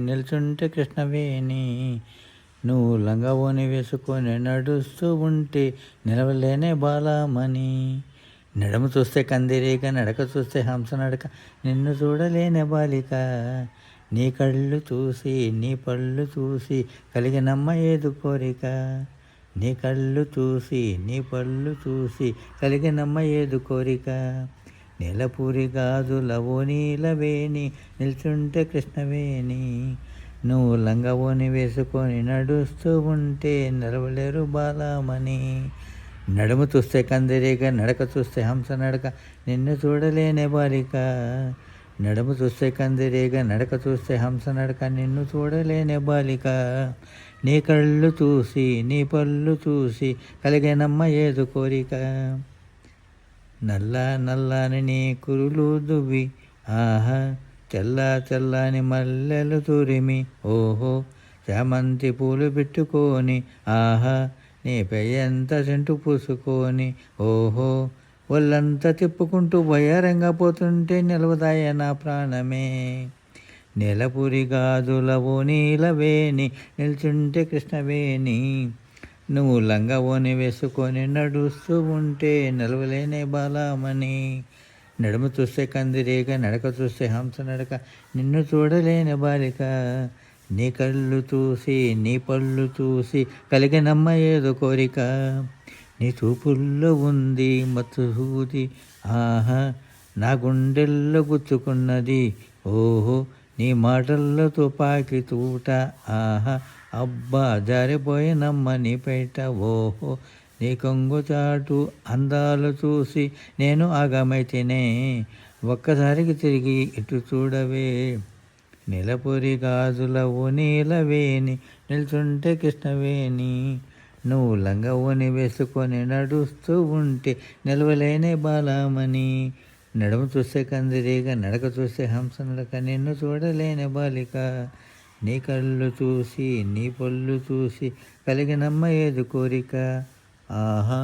నిల్చుంటే కృష్ణవేణి నువ్వు లంగవోని వేసుకొని నడుస్తూ ఉంటే నిలవలేనే బాలామణి. నడుము చూస్తే కందిరీగ నడక చూస్తే హంస నడక నిన్ను చూడలేనే బాలిక. నీ కళ్ళు చూసి నీ పళ్ళు చూసి కలిగినమ్మ ఏదు కోరిక. నీ కళ్ళు చూసి నీ పళ్ళు చూసి కలిగినమ్మ ఏదు కోరిక. నెలపూరి గాజులవో నీలవేణి నిల్చుంటే కృష్ణవేణి. నువ్వు లంగవోని వేసుకొని నడుస్తూ ఉంటే నిలవలేరు బాలామణి. నడుము చూస్తే కందిరీగ నడక చూస్తే హంస నడక నిన్ను చూడలేనే బాలిక. నడుము చూస్తే కందిరీగ నడక చూస్తే హంస నడక నిన్ను చూడలేనే బాలిక. నీ కళ్ళు చూసి నీ పళ్ళు చూసి కలిగేనమ్మ ఏదు కోరిక. నల్ల నల్లని నీ కురులు దువ్వి ఆహా తెల్ల తెల్లని మల్లెలు తురిమి. ఓహో చామంతి పూలు పెట్టుకొని. ఆహా నీ పెయ్యంత చెంటు పూసుకొని. ఓహో ఒళ్ళంతా తిప్పుకుంటూ భయారంగా పోతుంటే నిలవదాయ నా ప్రాణమే. నెలపురి గాజులవో నీలవేణి నిల్చుంటే కృష్ణవేణి. నువ్వు లంగవోని వేసుకొని నడుస్తూ ఉంటే నిలవలేనే బాలామణి. నడుము చూస్తే కందిరీగ నడక చూస్తే హంస నడక నిన్ను చూడలేని బాలిక. నీ కళ్ళు చూసి నీ పళ్ళు చూసి కలిగినమ్మ ఏదో కోరిక. నీ చూపుల్లో ఉంది మత్తుసూది ఆహా నా గుండెల్లో గుచ్చుకున్నది. ఓహో నీ మాటల్లో తుపాకి తూట ఆహా అబ్బా జారిపోయినమ్మ నీ పేట. ఓహో నీ కొంగు చాటు అందాలు చూసి నేను ఆగమైతేనే ఒక్కసారికి తిరిగి ఇటు చూడవే. నిలపురి గాజులవు నీలవేణి నిల్చుంటే కృష్ణవేణి. నువ్వు లంగవని వేసుకొని నడుస్తూ ఉంటే నిలవలేనే బాలామణి. నడుము చూస్తే కందిరీగ నడక చూస్తే హంస నడక నిన్ను చూడలేని బాలిక. నీ కళ్ళు చూసి నీ పళ్ళు చూసి కలిగినమ్మ ఏది కోరిక? ఆహా.